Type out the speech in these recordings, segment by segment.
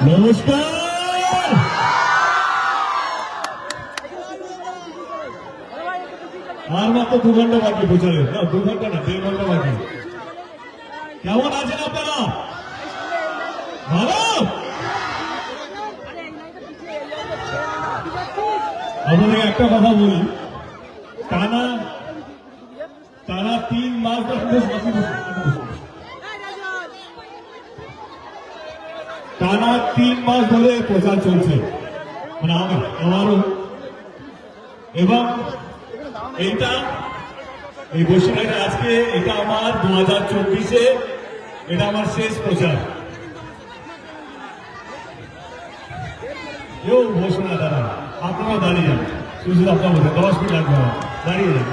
নমস্কার! আর মাত্র দু ঘণ্টা বাকি প্রচারের না, দু ঘণ্টা না, দেড় ঘণ্টা বাকি। কেমন আছেন আপনারা? ভালো? আপনাদের একটা কথা বলি। টানা টানা তিন মাস ধরে বসে, বসে, বসে, বসে। টানা তিন মাস ধরে প্রচার চলছে। মানে আমি- আমারও। এবং এইটা এই বসুনাটা আজকে এটা আমার দু হাজার চব্বিশে এটা আমার শেষ প্রচার। কেউ বসে না দাঁড়া আপনারাও দাঁড়িয়ে যান। শুধু আপনার মধ্যে, দশ মিনিট লাগবে। দাঁড়িয়ে যান।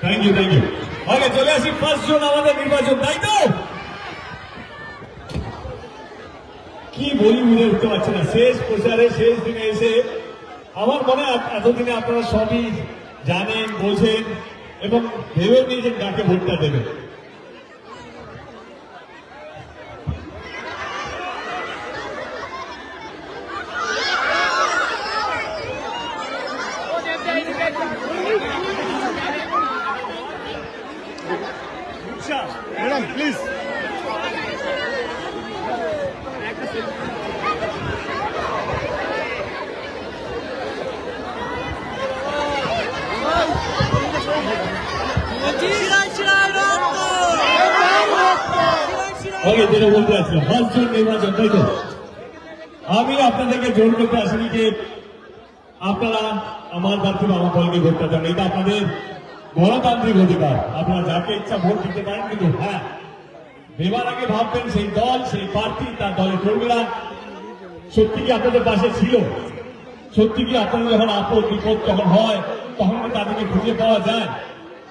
Thank you thank you okay চলে আসি পাঁচজন আমাদের নির্বাচন, তাই তো? কি বলি বুঝে উঠতে পারছি না। শেষ প্রচারে শেষ দিনে এসে আমার মনে হয় এতদিনে আপনারা সবই জানেন, বোঝেন এবং ভেবে নিয়েছেন কাকে ভোটটা দেবেন। ওকে যেটা বলতে আসছিলাম ফার্স্ট নির্বাচন তাই তো? আমি আপনাদেরকে জোর করতে আসিনি যে আপনারা আমার প্রার্থী আমার দলকে ভোটটা দেন। এটা আপনাদের গণতান্ত্রিক অধিকার। আপনারা যাকে ইচ্ছা ভোট দিতে পারেন, কিন্তু হ্যাঁ দেবার আগে ভাববেন সেই দল, সেই প্রার্থী তার দলের কর্মীরা। সত্যি কি আপনাদের পাশে ছিল? সত্যি কি আপনাদের যখন আপদ বিপদ যখন হয়, তখন কি তাদেরকে খুঁজে পাওয়া যায়?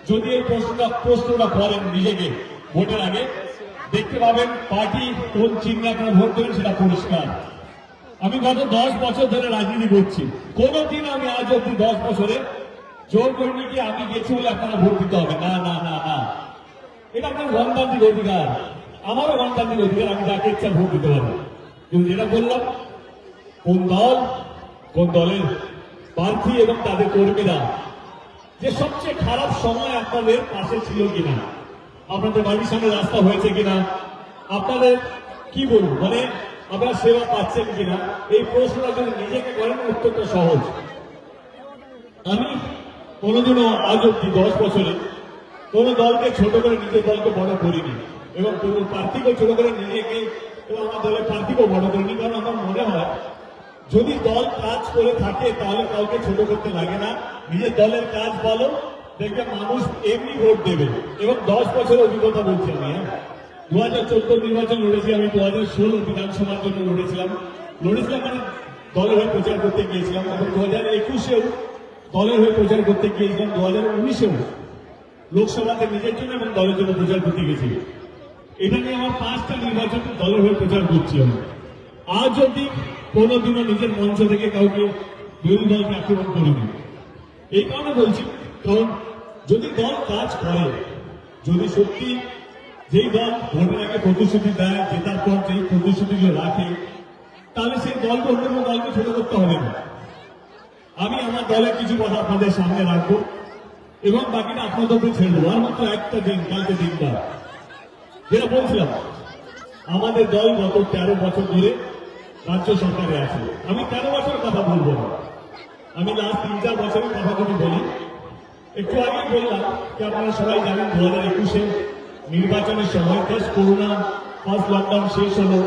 যদি এই প্রশ্নটা প্রশ্নটা করেন নিজেকে, ভোটের আগে। দেখতে পাবেন পার্টি কোন চিহ্নে আপনারা ভোট দেবেন সেটা পরিষ্কার। আমি গত দশ বছর ধরে রাজনীতি করছি। কোনোদিন আমি আজ অব্দি দশ বছরে জোর করিনি কি আমি গেছি বলে আপনারা ভোট দিতে হবে। না না না না। এটা আপনার গণতান্ত্রিক অধিকার। আমারও গণতান্ত্রিক অধিকার, আমি যাকে ইচ্ছা ভোট দিতে পারব। কিন্তু যেটা বললাম, কোন দল, কোন দলের প্রার্থী এবং তাদের কর্মীরা যে সবচেয়ে খারাপ সময় আপনাদের পাশে ছিল কিনা। আপনাদের বাড়ির সামনে রাস্তা হয়েছে কিনা? আপনাদের কি বলব? মানে আপনারা সেবা পাচ্ছেন কিনা? এই প্রশ্নটা যদি নিজেকে করেন, উত্তরটা সহজ। আমি কোনোদিনও আজ অব্দি দশ বছরে কোন দলকে ছোট করে নিজের দলকে বড় করিনি এবং কোন প্রার্থীকেও ছোট করে নিজেকে আমার দলের প্রার্থীকেও বড় করিনি। কারণ আমার মনে হয়, যদি দল কাজ করে থাকে, তাহলে কাউকে ছোট করতে লাগে না। নিজের দলের কাজ বলো দেখবে মানুষ এমনি ভোট দেবে। এবং দশ বছরের অভিজ্ঞতা বলছি আমি হ্যাঁ। দু হাজার চোদ্দ নির্বাচন লড়েছি আমি দু হাজার ষোলো বিধানসভার জন্য লড়েছিলাম। লড়েছিলাম মানে দলের হয়ে প্রচার করতে গিয়েছিলাম। এবং দু হাজার একুশেও দলের হয়ে প্রচার করতে গিয়েছিলাম দু হাজার উনিশেও। লোকসভাতে নিজের জন্য এবং দলের জন্য প্রচার করতে গেছি। এটা নিয়ে আমার পাঁচটা নির্বাচন দলের হয়ে প্রচার করছি আমি। আজ অব্দি কোনোদিনও নিজের মঞ্চ থেকে কাউকে বিরোধী দলকে আক্রমণ করিনি, এই কারণে বলছি কারণ যদি দল কাজ করে, যদি সত্যি যেই দল ভোটের আগে প্রতিশ্রুতি দেয়, জেতার পর যেই প্রতিশ্রুতিগুলো রাখে, তাহলে সেই দলকে অন্য কোনো দলকে ছোট করতে হবে না। আমি আমার দলের কিছু কথা আপনাদের সামনে রাখব এবং বাকিটা আপনাদের উপরে ছেড়ে দেবো। আর মাত্র একটা দিন, কালকে দিনবার যেটা বলছিলাম, আমাদের দল গত তেরো বছর ধরে রাজ্য সরকারে আছে। আমি তেরো বছর কথা বলব না। আমি লাস্ট তিন চার বছরের কথাগুলি বলি। একটু আগে বললাম যে আপনারা সবাই জানেন দু হাজার একুশে নির্বাচনের সময় ফার্স্ট করোনা ফার্স্ট লকডাউন শেষ হলো।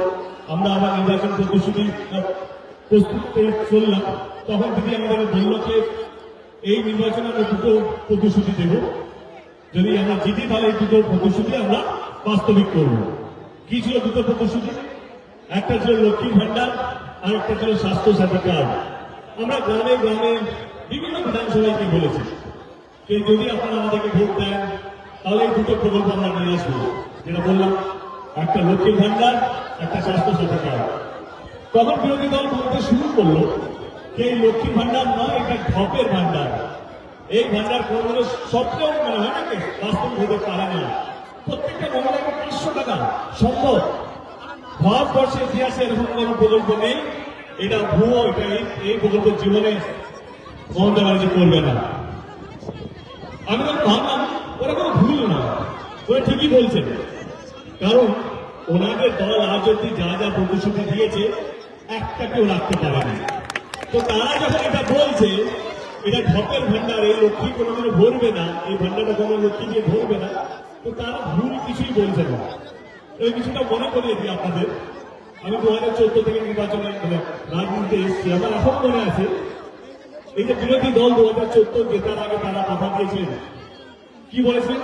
আমরা আবার নির্বাচন প্রতিশ্রুতি আহ, প্রস্তুত চললাম। তখন দিদি আমাদের বললকে এই নির্বাচনে আমরা দুটো প্রতিশ্রুতি দেব। যদি আমরা জিতি তাহলে এই দুটো প্রতিশ্রুতি আমরা বাস্তবিক করব। কি ছিল দুটো প্রতিশ্রুতি? একটা ছিল লক্ষ্মীর ভান্ডার আর একটা ছিল স্বাস্থ্য সাথী কার্ড। আমরা গ্রামে গ্রামে বিভিন্ন বিধানসভায় কি বলেছি? যে যদি আপনারা আমাদেরকে ভোট দেন, তাহলে এই দুটো প্রকল্প আমরা নিয়ে আসব। যেটা বললাম, একটা লক্ষ্মীর ভান্ডার একটা স্বাস্থ্য সাথী তখন বিরোধী দল বলতে শুরু করল যে এই লক্ষ্মীর ভান্ডার নয়, এটা ঢপের ভান্ডার এই ভান্ডার কোন স্বপ্নেও মনে হয় নাকি বাস্তব হতে পারে না। প্রত্যেকটা মহিলাকে পাঁচশো টাকা। সম্ভব? ভারতবর্ষের ইতিহাসে এরকম কোনো প্রকল্প নেই। এটা ভুয়ো, এটা এই- এই প্রকল্প জীবনে মমতা ব্যানার্জি করবে না। আমি তো ভাবলাম, ওরা কোনো ভুল না, ওরা ঠিকই বলছেন কারণ ওনাদের দল আজ অব্দি যা যা প্রতিশ্রুতি দিয়েছে, একটাকেও রাখতে পারেনি। তো তারা যখন এটা বলছে, এটা ঢপের ভান্ডার, এই লক্ষ্মী কোনোদিনও ভরবে না, এই ভান্ডারটা কোনো লক্ষ্মী দিয়ে ভরবে না, তো তারা ভুল কিছুই বলছে না। এই কিছুটা মনে করিয়ে দিই আপনাদের। আমি দু হাজার চোদ্দ থেকে নির্বাচনে মানে রাজনীতিতে এসেছি। আমার এখন মনে আছে এই যে বিরোধী দল দু হাজার চোদ্দ জেতার আগে তারা কথা দিয়েছিলেন কি বলেছেন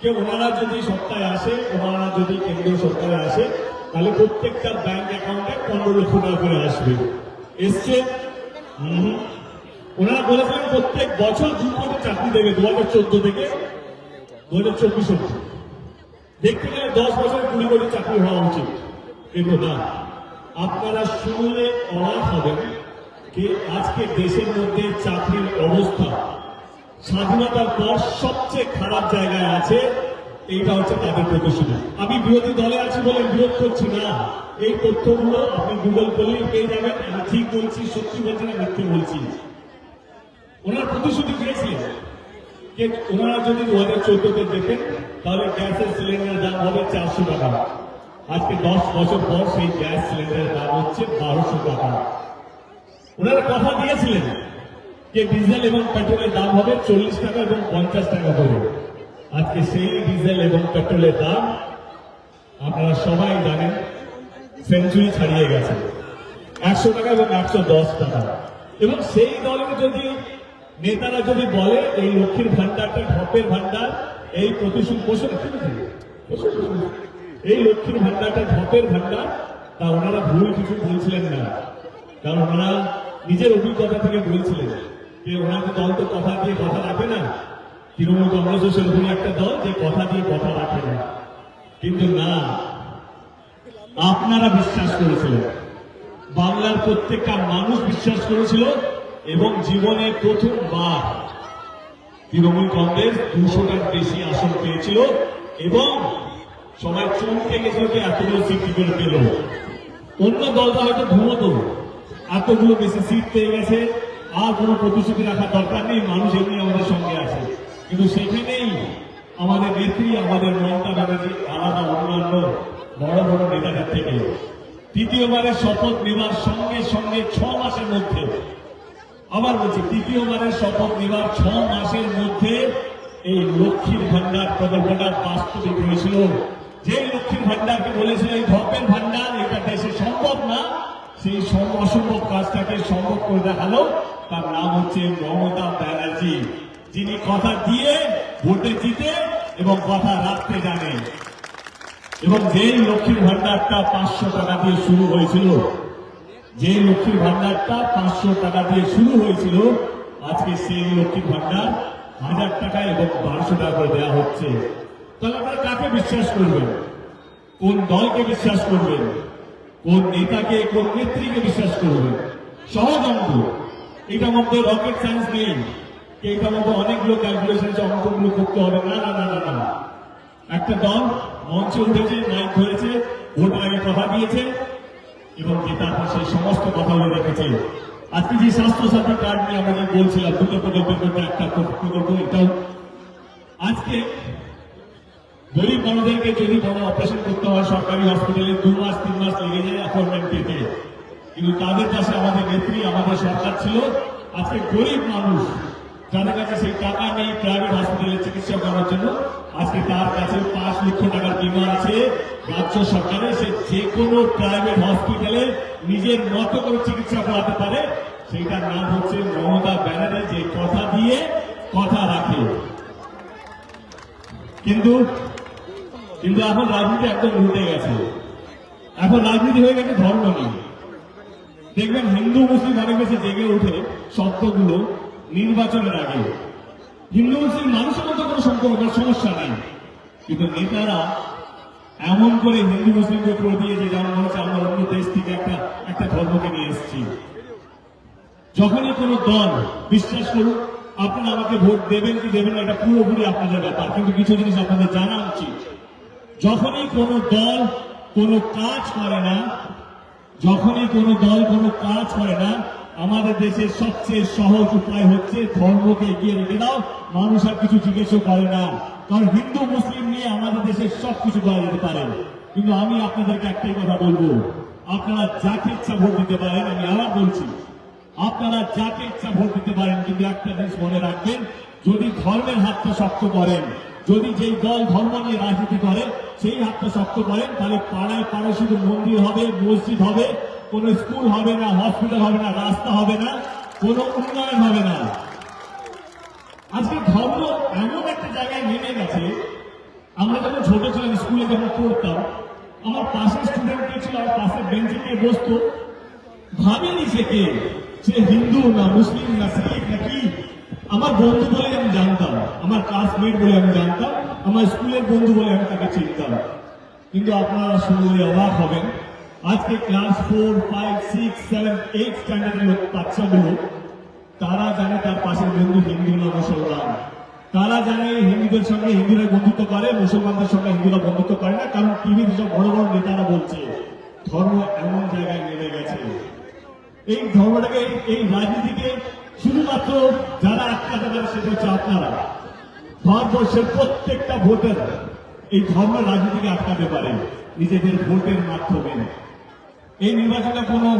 যে ওনারা যদি সপ্তাহে আসে, ওনারা যদি কেন্দ্রীয় সরকারে আসে, তাহলে প্রত্যেকটা ব্যাংক অ্যাকাউন্টে পনেরো লক্ষ টাকা করে আসবে। এসছে। ওনারা বলেছিলেন প্রত্যেক বছর দু কোটি চাকরি দেবে দু হাজার চোদ্দ থেকে দু হাজার চব্বিশ অব্দি দেখতে গেলে দশ বছর কুড়ি কোটি চাকরি হওয়া উচিত। কিন্তু না, আপনারা শুনলে অবাক হবেন যে আজকে দেশের মধ্যে চাকরির অবস্থা? স্বাধীনতার পর সবচেয়ে খারাপ জায়গায় আছে, এইটা হচ্ছে তাদের প্রদর্শনী আমি বিরোধী দলে আছি বলে বিরোধ করছি না। এই তথ্যগুলো আপনি গুগল করলেই পেয়ে যাবেন। আমি ঠিক বলছি, সত্যি বলছি না মিথ্যে বলছি ওনারা প্রতিশ্রুতি দিয়েছিলেন যে ওনারা যদি দু হাজার চোদ্দতে দেখেন, তাহলে গ্যাসের সিলিন্ডারের দাম হবে চারশো টাকা। আজকে দশ বছর পর সেই গ্যাস সিলিন্ডারের দাম হচ্ছে বারোশো টাকা। ওনারা কথা দিয়েছিলেন যে ডিজেল এবং পেট্রোলের দাম হবে চল্লিশ টাকা এবং পঞ্চাশ টাকা করে আজকে সেই ডিজেল এবং পেট্রোলের দাম আপনারা সবাই জানেন সেঞ্চুরি ছাড়িয়ে গেছে একশো টাকা এবং একশো দশ টাকা এবং সেই দলের যদি নেতারা যদি বলে এই লক্ষ্মীর ভান্ডারটা ঢপের ভান্ডার এই? বসে, বসে। এই লক্ষ্মীর ভান্ডারটা ঢপের ভান্ডার তা ওনারা ভুল কিছু বলছিলেন না কারণ ওনারা নিজের অভিজ্ঞতা থেকে বলছিলেন যে ওনাদের দল তো কথা দিয়ে কথা রাখে না। তৃণমূল কংগ্রেসও সেরকমই একটা দল যে কথা দিয়ে কথা রাখে না। কিন্তু না, আপনারা বিশ্বাস করেছিলেন। বাংলার প্রত্যেকটা মানুষ বিশ্বাস করেছিল এবং জীবনে প্রথমবার তৃণমূল কংগ্রেস দুশোটার বেশি আসন পেয়েছিল এবং সবাই চমকে গেছিল যে এতগুলো সিট করে পেল। অন্য দলটা হয়তো ঘুমতো। এতগুলো বেশি সিট পেয়ে গেছে, আর কোনো প্রতিশ্রুতি রাখার দরকার নেই, মানুষ এমনি আমাদের সঙ্গে আছে। কিন্তু সেখানেই আমাদের নেত্রী, আমাদের মমতা ব্যানার্জি আলাদা অন্যান্য বড় বড় নেতাদের থেকে। তৃতীয়বারের শপথ নেওয়ার সঙ্গে সঙ্গে ছ মাসের মধ্যে, আবার বলছি, তৃতীয়বারের শপথ নেওয়ার ছ মাসের মধ্যে এই লক্ষ্মীর ভান্ডার প্রকল্পটা বাস্তবিক হয়েছিল। যে লক্ষ্মীর ভান্ডারকে বলেছিল, এই ধপের ভান্ডার এটা দেশে সেই সব অসম্ভব কাজটাকে সম্ভব করে দেখাল। তার নাম হচ্ছে মমতা ব্যানার্জি, যিনি কথা দিয়ে ভোটে জিতে এবং কথা রাখতে জানে। এবং যেই লক্ষ্মীর ভান্ডারটা পাঁচশো টাকা দিয়ে শুরু হয়েছিল। যে লক্ষ্মীর ভান্ডারটা পাঁচশো টাকা দিয়ে শুরু হয়েছিল। আজকে সেই লক্ষ্মীর ভান্ডার হাজার টাকা এবং বারোশো টাকা করে দেওয়া হচ্ছে। তাহলে আপনারা কাকে বিশ্বাস করবেন? কোন দলকে বিশ্বাস করবেন? কোন নেতাকে কোন নেত্রীকে বিশ্বাস করবেন? সহজ অঙ্ক এটার মধ্যে রকেট সায়েন্স নেই। এটার মধ্যে অনেকগুলো ক্যালকুলেশন অঙ্কগুলো করতে হবে। না না না না না। একটা দল মঞ্চে উঠেছে মাইক ধরেছে, ভোট আগে কথা দিয়েছে, এবং পর সেই সমস্ত কথাগুলো রেখেছে। আজকে যে স্বাস্থ্য সাথী কার্ড নিয়ে আমরা যে বলছিলাম, দুটো প্রকল্পের মধ্যে একটা প্রকল্প, এটাও। আজকে গরিব মানুষদেরকে যদি কোনো অপারেশন করতে হয়, সরকারি হসপিটালে দু মাস, তিন মাস লেগে যায় অ্যাপয়েন্টমেন্ট পেতে। কিন্তু তাদের কাছে আমাদের নেত্রী, আমাদের সরকার ছিল। আজকে গরিব মানুষ, যাদের কাছে সেই টাকা নেই প্রাইভেট হসপিটালে চিকিৎসা করার জন্য, আজকে তার কাছে পাঁচ লক্ষ টাকার বিমা আছে। রাজ্য সরকারে সে যে কোনো প্রাইভেট হসপিটালে নিজের মতো করে চিকিৎসা করাতে পারে। সেইটার নাম হচ্ছে মমতা ব্যানার্জি, যে কথা দিয়ে কথা রাখে। কিন্তু কিন্তু এখন রাজনীতি একদম উল্টে গেছে। এখন রাজনীতি হয়ে গেছে ধর্ম নিয়ে। দেখবেন হিন্দু, মুসলিম অনেক বেশি জেগে ওঠে শব্দগুলো নির্বাচনের আগে। হিন্দু, মুসলিম মানুষের মধ্যে কোনো সম্পর্ক সমস্যা নাই। কিন্তু নেতারা এমন করে হিন্দু মুসলিমকে করে দিয়েছে যেমন মনে হচ্ছে আমরা অন্য দেশ থেকে একটা একটা ধর্মকে নিয়ে এসেছি। যখনই কোনো দল, বিশ্বাস করুন, আপনারা আমাকে ভোট দেবেন কি দেবেন এটা পুরোপুরি আপনাদের ব্যাপার। কিন্তু কিছু জিনিস আপনাদের জানা উচিত। যখনই কোনো দল কোনো কাজ করে না, যখনই কোনো দল কোনো কাজ করে না, আমাদের দেশের সবচেয়ে সহজ উপায় হচ্ছে ধর্মকে এগিয়ে রেখে দাও। মানুষ আর কিছু জিজ্ঞেসও করে না। কারণ হিন্দু, মুসলিম নিয়ে আমাদের দেশের সব কিছু করা যেতে পারে। কিন্তু আমি আপনাদেরকে একটাই কথা বলব। আপনারা যাকে ইচ্ছা ভোট দিতে পারেন, আমি আবার বলছি, আপনারা যাকে ইচ্ছা ভোট দিতে পারেন, কিন্তু একটা জিনিস মনে রাখবেন, যদি ধর্মের হাতটা শক্ত করেন যদি যেই দল ধর্ম নিয়ে রাজনীতি করে, সেই হাতটা শক্ত করেন, তাহলে পাড়ায় পাড়ায় শুধু মন্দির হবে, মসজিদ হবে, কোনো স্কুল হবে না, হসপিটাল হবে না, রাস্তা হবে না, কোনো উন্নয়ন হবে না। আজকে ধর্ম এমন একটা জায়গায় নেমে গেছে, আমরা যখন ছোট ছিলাম, স্কুলে যখন পড়তাম, আমার পাশে স্টুডেন্ট কে ছিল, আমার পাশের বেঞ্চে গিয়ে বসতো, ভাবেনি সে কে? সে হিন্দু না মুসলিম না শিখ না কি? আমার বন্ধু বলে আমি জানতাম, আমার ক্লাসমেট বলে আমি জানতাম, আমার স্কুলের বন্ধু বলে আমি তাকে চিনতাম। কিন্তু আপনারা শুনলে অবাক হবেন, আজকে class four five six seven eight স্ট্যান্ডার্ডের বাচ্চাগুলো, তারা জানে তার পাশের বন্ধু হিন্দু না মুসলমান। তারা জানে হিন্দুদের সঙ্গে হিন্দুরা বন্ধুত্ব করে, মুসলমানদের সঙ্গে হিন্দুরা বন্ধুত্ব করে না, কারণ টিভির সব বড় বড় নেতারা বলছে, ধর্ম এমন জায়গায় নেমে গেছে। এই ধর্মটাকে, এই রাজনীতিকে শুধুমাত্র যারা আটকাতে পারে সেটা হচ্ছে আপনারা। ভারতবর্ষের প্রত্যেকটা ভোটার, এই ধর্ম রাজনীতিকে আটকাতে পারে, নিজেদের ভোটের মাধ্যমে। এই নির্বাচনটা কোনো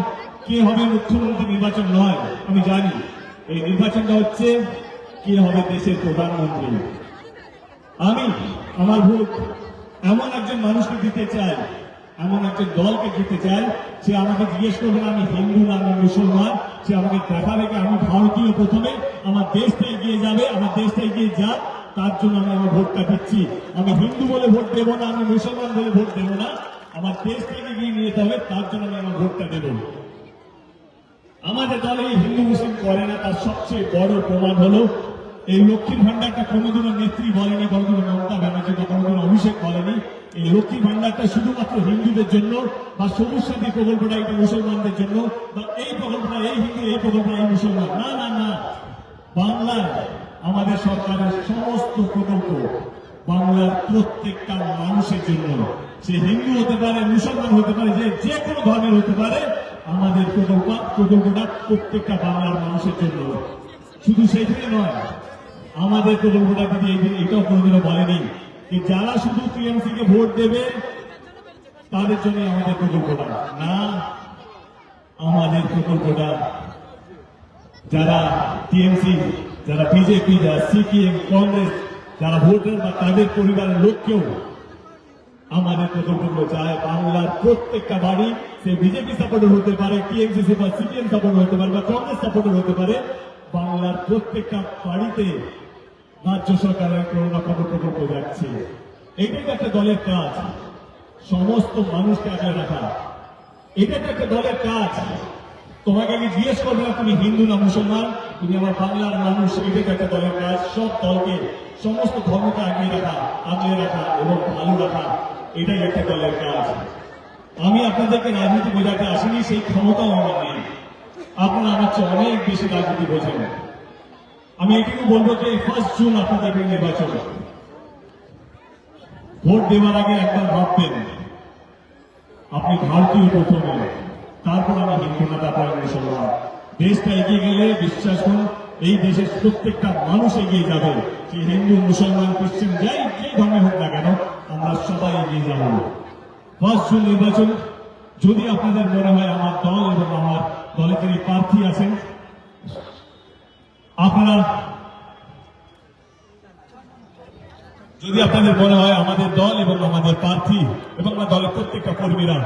কে হবে মুখ্যমন্ত্রী নির্বাচন নয়, আমি জানি। এই নির্বাচনটা হচ্ছে কে হবে দেশের প্রধানমন্ত্রী। আমি, আমার ভোট এমন একজন মানুষকে দিতে চাই এমন একজন দলকে দিতে চাই সে আমাকে জিজ্ঞেস করবে, আমি হিন্দু না, আমি মুসলমান? সে আমাকে দেখাবে কি আমি ভারতীয় প্রথমে, আমার দেশটা এগিয়ে যাবে, আমার দেশটা এগিয়ে যাক, তার জন্য আমি আমার ভোটটা দিচ্ছি। আমি হিন্দু বলে ভোট দেবো না, আমি মুসলমান বলে ভোট দেবো না, আমার দেশটাকে এগিয়ে নিয়ে যেতে হবে, তার জন্য আমি আমার ভোটটা দেবো। আমাদের দলে হিন্দু মুসলিম করে না, তার সবচেয়ে বড় প্রমাণ হলো, এই লক্ষ্মীর ভান্ডারটা কোনোদিনও নেত্রী বলেনি, কোনোদিনও মমতা ব্যানার্জি বা কোনোদিনও অভিষেক বলেনি। এই লক্ষ্মী ভান্ডারটা শুধুমাত্র হিন্দুদের জন্য বা সবুজ সাথী প্রকল্পটা এটা মুসলমানদের জন্য বা এই প্রকল্পটা এই হিন্দু, এই প্রকল্পটা এই মুসলমান। না না না। বাংলায় আমাদের সরকারের সমস্ত প্রকল্প বাংলার প্রত্যেকটা মানুষের জন্য। সে হিন্দু হতে পারে, মুসলমান হতে পারে, যে যে কোনো ধর্মের হতে পারে, আমাদের প্রকল্প, প্রকল্পটা প্রত্যেকটা বাংলার মানুষের জন্য। শুধু সেইখানে নয়, আমাদের প্রকল্পটা যদি এটাও কোনোদিনও বলেনি যে যারা শুধু টিএমসি কে ভোট দেবে, তাদের জন্য আমাদের প্রকল্পটা। না, আমাদের প্রকল্পটা যারা টিএমসি, যারা বিজেপি, যারা সিপিএম, কংগ্রেস, যারা ভোটার বা তাদের পরিবারের লোককেও আমাদের প্রকল্পগুলো চায়। বাংলার প্রত্যেকটা বাড়ি সে বিজেপি সাপোর্টার হতে পারে, টিএমসি সিপিএম সাপোর্টার হতে পারে বা কংগ্রেস সাপোর্টার হতে পারে। বাংলার প্রত্যেকটা বাড়িতে রাজ্য সরকারের কোনো না প্রকল্প যাচ্ছে। এটাই একটা দলের কাজ। সমস্ত মানুষকে আগলে রাখা। এটা তো একটা দলের কাজ। তোমাকে আমি জিজ্ঞেস করব না, তুমি হিন্দু না মুসলমান? তুমি আমার বাংলার মানুষ, এটাই তো একটা দলের কাজ। সব দলকে, সমস্ত ধর্মকে আগিয়ে রাখা, আগলে রাখা এবং ভালো রাখা, এটাই একটা দলের কাজ। আমি আপনাদেরকে রাজনীতি বোঝাতে আসিনি, সেই ক্ষমতাও আমার নেই। আপনারা আমার চেয়ে অনেক বেশি রাজনীতি বোঝেন। আমি এটুকু বলব যে ফার্স্ট জুন আপনাদের নির্বাচন ভোট দেওয়ার আগে একবার ভাববেন, আপনি ভারতীয় প্রথমে, তারপর আমি হিন্দু না, তারপর মুসলমান। দেশটা এগিয়ে গেলে, বিশ্বাস করুন, এই দেশের প্রত্যেকটা মানুষ এগিয়ে যাবে। সে হিন্দু, মুসলমান, খ্রিস্টান, যাই, যে ধর্মে হোক না কেন, আমরা সবাই এগিয়ে যাব। ফার্স্ট জুন নির্বাচন, যদি আপনাদের মনে হয় আমার দল এবং আমার দলের যিনি প্রার্থী আছেন আপনারা যদি আপনাদের মনে হয় আমাদের দল এবং আমাদের প্রার্থী এবং আমার দলের প্রত্যেকটা কর্মীরা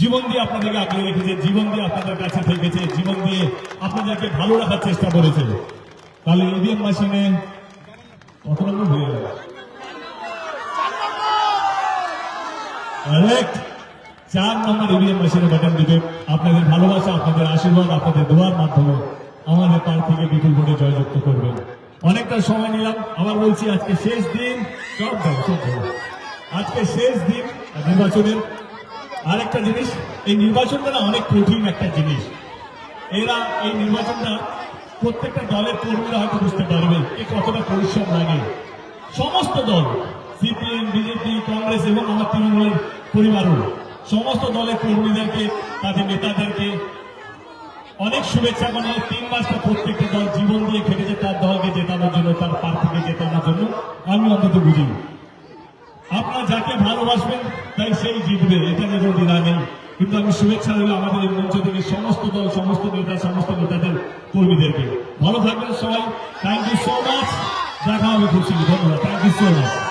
জীবন দিয়ে আপনাদেরকে আগলে রেখেছে, জীবন দিয়ে আপনাদের কাছে থেকেছে, জীবন দিয়ে আপনাদেরকে ভালো রাখার চেষ্টা করেছে, তাহলে ইভিএম মেশিনে কত নম্বর হয়ে গেল. চার নম্বর ইভিএম মেশিনে বাটন দিবে আপনাদের ভালোবাসা, আপনাদের আশীর্বাদ, আপনাদের দোয়ার মাধ্যমে আমাদের প্রার্থীকে বিপুল ভোটে জয়যুক্ত করবেন। অনেকটা সময় নিলাম। আবার বলছি, আজকে শেষ দিন। সব। আজকে শেষ দিন নির্বাচনের। আরেকটা জিনিস, এই নির্বাচনটা না অনেক কঠিন একটা জিনিস। এরা এই নির্বাচনটা প্রত্যেকটা দলের কর্মীরা হয়তো বুঝতে পারবে এ কতটা পরিশ্রম লাগে। সমস্ত দল, সিপিএম, বিজেপি, কংগ্রেস এবং আমার তৃণমূলের পরিবারও, সমস্ত দলের কর্মীদেরকে, তাদের নেতাদেরকে অনেক শুভেচ্ছা মানে তিন মাসটা প্রত্যেকটা দল জীবন দিয়ে খেটেছে, তার দলকে জেতানোর জন্য, তার প্রার্থীকে জেতানোর জন্য। আমি অন্তত বুঝি আপনারা যাকে ভালোবাসবেন, তাই সেই জিতবে, এটা নিয়ে কোনো দ্বিধা নেই। কিন্তু আমি শুভেচ্ছা দিল আমাদের এই মঞ্চ থেকে সমস্ত দল, সমস্ত নেতা, সমস্ত নেতাদের, কর্মীদেরকে। ভালো থাকবেন সবাই। থ্যাংক ইউ সো মাচ দেখা হবে শীঘ্র ধন্যবাদ। Thank you so much